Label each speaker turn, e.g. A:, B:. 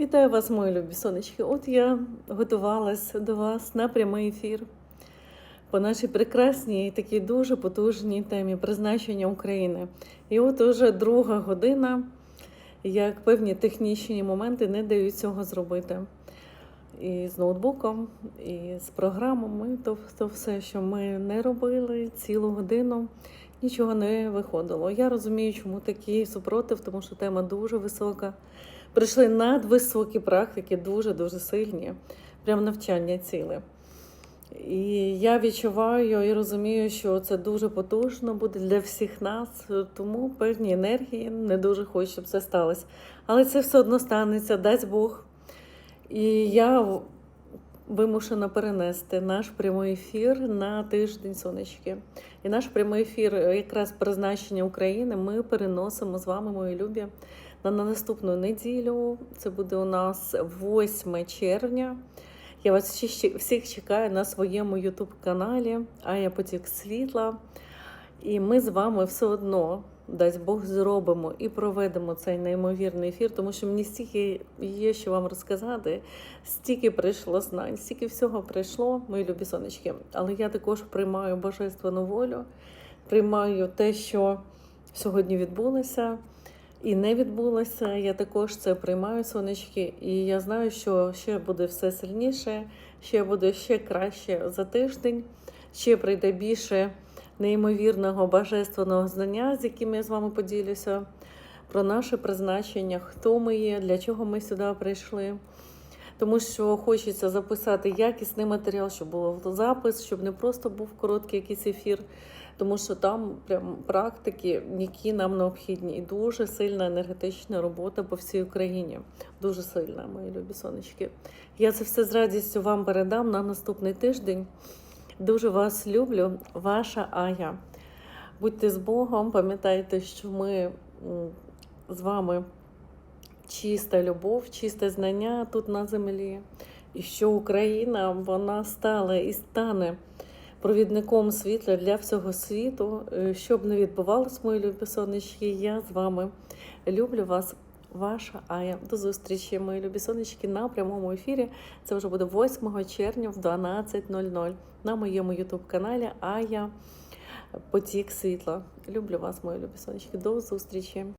A: Вітаю вас, мої любі сонечки. От я готувалась до вас на прямий ефір по нашій прекрасній і такій дуже потужній темі призначення України. І от уже друга година, як певні технічні моменти не дають цього зробити. І з ноутбуком, і з програмами, тобто все, що ми не робили цілу годину, нічого не виходило. Я розумію, чому такий супротив, тому що тема дуже висока. Прийшли надвисокі практики, дуже-дуже сильні, прям навчання ціле. І я відчуваю і розумію, що це дуже потужно буде для всіх нас, тому певні енергії не дуже хочу, щоб це сталося. Але це все одно станеться, дасть Бог. І я вимушена перенести наш прямий ефір на тиждень сонечки. І наш прямий ефір, якраз призначення України, ми переносимо з вами, мої любі, на наступну неділю. Це буде у нас 8 червня. Я вас всі- всіх чекаю на своєму ютуб-каналі Ая Потік Світла. І ми з вами все одно, дасть Бог, зробимо і проведемо цей неймовірний ефір, тому що мені стільки є, що вам розказати, стільки прийшло знань, стільки всього прийшло, мої любі сонечки. Але я також приймаю божественну волю, приймаю те, що сьогодні відбулося. І не відбулося. Я також це приймаю сонечки, і я знаю, що ще буде все сильніше, ще буде ще краще за тиждень, ще прийде більше неймовірного божественного знання, з яким я з вами поділюся, про наше призначення, хто ми є, для чого ми сюди прийшли. Тому що хочеться записати якісний матеріал, щоб було запис, щоб не просто був короткий якийсь ефір, тому що там прям практики, які нам необхідні, і дуже сильна енергетична робота по всій Україні. Дуже сильна, мої любі сонечки. Я це все з радістю вам передам на наступний тиждень. Дуже вас люблю, ваша Ая. Будьте з Богом, пам'ятайте, що ми з вами чиста любов, чисте знання тут на землі, і що Україна вона стала і стане провідником світла для всього світу. Е, Що б не відбувалось, мої любі сонечки, я з вами люблю вас. Ваша Ая. До зустрічі, мої любі сонечки, на прямому ефірі. Це вже буде 8 червня в 12.00 на моєму ютуб-каналі Ая Потік Світла. Люблю вас, мої любі сонечки. До зустрічі!